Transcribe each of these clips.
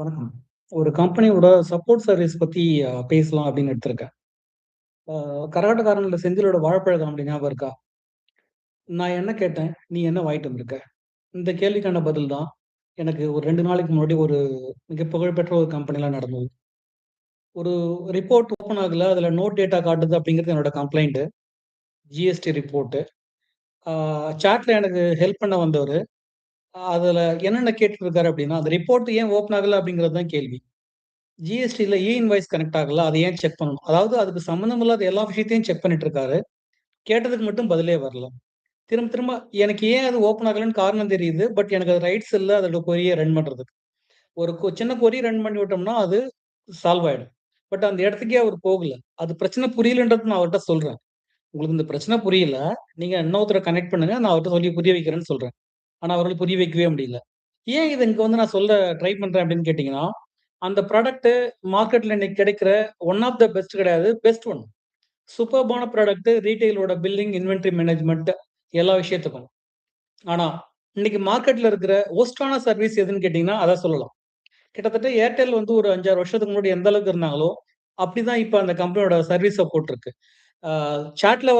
வணக்கம். ஒரு கம்பெனியோட சப்போர்ட் சர்வீஸ் பத்தி பேசலாம் அப்படின்னு எடுத்திருக்கேன். கரகாட்டக்காரன்ல செந்திலோட வாழைப்பழ அப்படி ஞாபகம் இருக்கா? நான் என்ன கேட்டேன், நீ என்ன வாங்கிட்டு வந்திருக்க? இந்த கேள்விக்கான பதில் தான் எனக்கு ஒரு ரெண்டு நாளைக்கு முன்னாடி ஒரு மிக புகழ்பெற்ற ஒரு கம்பெனிலாம் நடந்தது. ஒரு ரிப்போர்ட் ஓப்பன் ஆகல. அதுல நோட் டேட்டா காட்டுது அப்படிங்கிறது என்னோட கம்ப்ளைண்ட்டு ஜிஎஸ்டி ரிப்போர்ட்டு ஆ சாட்ல எனக்கு ஹெல்ப் பண்ண வந்தவர் அதுல என்னென்ன கேட்டுருக்காரு அப்படின்னா, அந்த ரிப்போர்ட் ஏன் ஓப்பன் ஆகல அப்படிங்கிறது தான் கேள்வி. ஜிஎஸ்டியில் இ இன்வாய்ஸ் கனெக்ட் ஆகல. அத ஏன் செக் பண்ணணும்? அதாவது அதுக்கு சம்மந்தம் இல்லாத எல்லா விஷயத்தையும் செக் பண்ணிட்டு இருக்காரு. கேட்டதுக்கு மட்டும் பதிலே வரல. திரும்ப திரும்ப எனக்கு ஏன் அது ஓப்பன் ஆகலன்னு காரணம் தெரியுது. பட் எனக்கு அது ரைட்ஸ் இல்லை அதோட கொரியை ரன் பண்ணுறதுக்கு ஒரு கொ சின்ன கொரி ரன் பண்ணி விட்டோம்னா, அது சால்வ் ஆகிடும் பட் அந்த இடத்துக்கே அவர் போகல. அது பிரச்சனை புரியலன்றது நான் அவர்கிட்ட சொல்கிறேன் உங்களுக்கு இந்த பிரச்சனை புரியல. நீங்கள் இன்னொருத்தரை கனெக்ட் பண்ணுங்க. நான் அவர்ட்ட சொல்லி புரிய வைக்கிறேன்னு சொல்கிறேன் ஆனால் அவர்கள் புரிய வைக்கவே முடியல. ஏன் இது இங்கே வந்து நான் சொல்ல ட்ரை பண்ணுறேன் அப்படின்னு கேட்டிங்கன்னா அந்த ப்ராடக்ட்டு மார்க்கெட்டில் இன்னைக்கு கிடைக்கிற ஒன் ஆஃப் த பெஸ்ட் கிடையாது. Best one. சூப்பர்பான ப்ராடக்ட்டு ரீட்டைலோட பில்லிங், இன்வென்ட்ரி மேனேஜ்மெண்ட் எல்லா விஷயத்துக்கும். ஆனால் இன்னைக்கு மார்க்கெட்டில் இருக்கிற ஒஸ்டான சர்வீஸ் எதுன்னு கேட்டிங்கன்னா அதை சொல்லலாம். கிட்டத்தட்ட ஏர்டெல் வந்து ஒரு 5, 6 வருஷத்துக்கு முன்னாடி எந்த அளவுக்கு இருந்தாங்களோ, அப்படிதான் இப்போ அந்த கம்பெனியோட சர்வீஸை போட்டிருக்கு இருக்கு.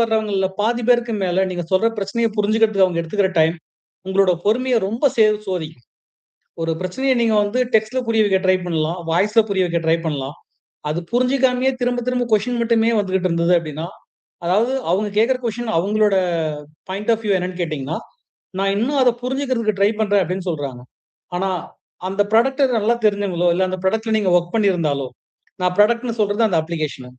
வர்றவங்களில் சாட்ல பாதி பேருக்கு மேல நீங்க சொல்ற பிரச்சனையை புரிஞ்சுக்கிறதுக்கு அவங்க எடுத்துக்கிற டைம், உங்களோட பொறுமையை ரொம்ப சே சோதிக்கும். ஒரு பிரச்சனையை நீங்க வந்து டெக்ஸ்ட்ல புரிய வைக்க ட்ரை பண்ணலாம். வாய்ஸ்ல புரிய வைக்க ட்ரை பண்ணலாம். அது புரிஞ்சுக்காமயே திரும்ப திரும்ப கொஷின் மட்டுமே வந்துகிட்டு இருந்தது அப்படின்னா, அதாவது அவங்க கேட்குற கொஷின் அவங்களோட பாயிண்ட் ஆஃப் வியூ என்னன்னு கேட்டிங்கன்னா நான் இன்னும் அதை புரிஞ்சுக்கிறதுக்கு ட்ரை பண்ணுறேன் அப்படின்னு சொல்றாங்க. ஆனா, அந்த ப்ராடக்ட்டை நல்லா தெரிஞ்சவங்களோ, இல்லை அந்த ப்ராடக்ட்ல நீங்க ஒர்க் பண்ணியிருந்தாலோ, நான் ப்ராடக்ட்னு சொல்றது அந்த அப்ளிகேஷனு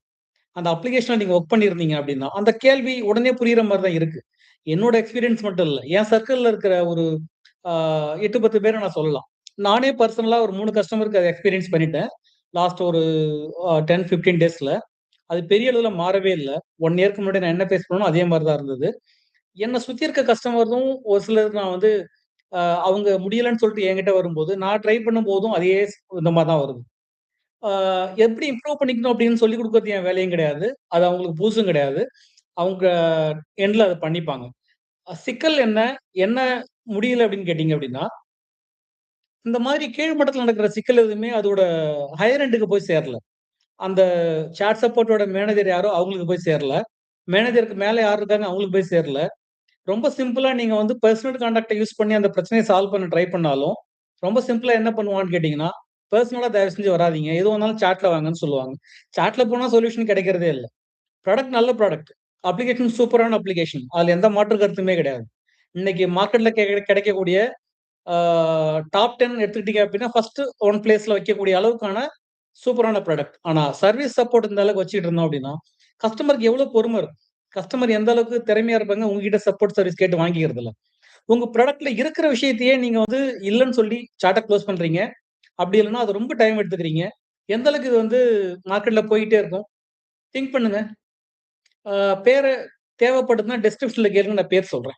அந்த அப்ளிகேஷனில் நீங்க ஒர்க் பண்ணியிருந்தீங்க அப்படின்னா, அந்த கேள்வி உடனே புரியுற மாதிரி தான் இருக்கு. என்னோட எக்ஸ்பீரியன்ஸ் மட்டும் இல்லை என் சர்க்கிள்ல இருக்கிற ஒரு எட்டு பத்து பேரை நான் சொல்லலாம். நானே பர்சனலாக ஒரு மூணு கஸ்டமருக்கு அதை எக்ஸ்பீரியன்ஸ் பண்ணிட்டேன். லாஸ்ட் ஒரு அ 10, 15 டேஸ்ல. அது பெரிய அளவில் மாறவே இல்லை ஒன் இயர்க்கு முன்னாடி நான் என்ன ஃபேஸ் பண்ணணும் அதே மாதிரி தான் இருந்தது. என்னை சுற்றி இருக்க கஸ்டமர்தும் ஒரு சிலர் நான் வந்து அவங்க முடியலன்னு சொல்லிட்டு என்கிட்ட வரும்போது, நான் ட்ரை பண்ணும் போதும் அதே இந்த மாதிரி தான் வருது. எப்படி இம்ப்ரூவ் பண்ணிக்கணும் அப்படின்னு சொல்லிக் கொடுக்கறது என் வேலையும் கிடையாது. அது அவங்களுக்கு புதுசும் கிடையாது. அவங்க எண்ட்ல அதை பண்ணிப்பாங்க. சிக்கல் என்ன? என்ன முடியல அப்படின்னு கேட்டீங்க அப்படின்னா, இந்த மாதிரி கீழ் நடக்கிற சிக்கல் எதுவுமே அதோட ஹையர் எண்டுக்கு போய் சேரல. அந்த சாட் சப்போர்ட்டோட மேனேஜர் யாரோ அவங்களுக்கு போய் சேரல. மேனேஜருக்கு மேலே யார் இருக்காங்க அவங்களுக்கு போய் சேரல. ரொம்ப சிம்பிளா நீங்க வந்து பர்சனல் கான்டாக்டை யூஸ் பண்ணி அந்த பிரச்சனையை சால்வ் பண்ண ட்ரை பண்ணாலும், ரொம்ப சிம்பிளா என்ன பண்ணுவான்னு கேட்டீங்கன்னா, பர்சனலாக தயவு செஞ்சு வராதீங்க. எது வந்தாலும் சாட்ல வாங்கன்னு சொல்லுவாங்க. சாட்ல போனா சொல்யூஷன் கிடைக்கிறதே இல்லை ப்ராடக்ட் நல்ல ப்ராடக்ட். அப்ளிகேஷன் சூப்பரான அப்ளிகேஷன். அதில் எந்த மாற்று கருத்துமே கிடையாது. இன்னைக்கு மார்க்கெட்ல கே கிடைக்கக்கூடிய டாப் 10 எடுத்துக்கிட்டீங்க அப்படின்னா, ஃபர்ஸ்ட் ஒன் பிளேஸ்ல வைக்கக்கூடிய அளவுக்கான சூப்பரான ப்ராடக்ட். ஆனா சர்வீஸ் சப்போர்ட் இந்த அளவுக்கு வச்சுட்டு இருந்தோம் அப்படின்னா, கஸ்டமருக்கு எவ்வளோ பொறுமை இருக்கும்? கஸ்டமர் எந்த அளவுக்கு திறமையா இருப்பாங்க, உங்ககிட்ட சப்போர்ட் சர்வீஸ் கேட்டு வாங்கிக்கிறதுல. உங்க ப்ராடக்ட்ல இருக்கிற விஷயத்தையே நீங்க வந்து இல்லைன்னு சொல்லி சார்ட்டை க்ளோஸ் பண்றீங்க. அப்படி இல்லைன்னா அது ரொம்ப டைம் எடுத்துக்கிறீங்க. எந்த அளவுக்கு இது வந்து மார்க்கெட்ல போயிட்டே இருக்கும்? திங்க் பண்ணுங்க. ஆ தேவைப்படுதுன்னா டிஸ்கிரிப்ஷன்ல கேளுங்க நான் பேர் சொல்றேன்.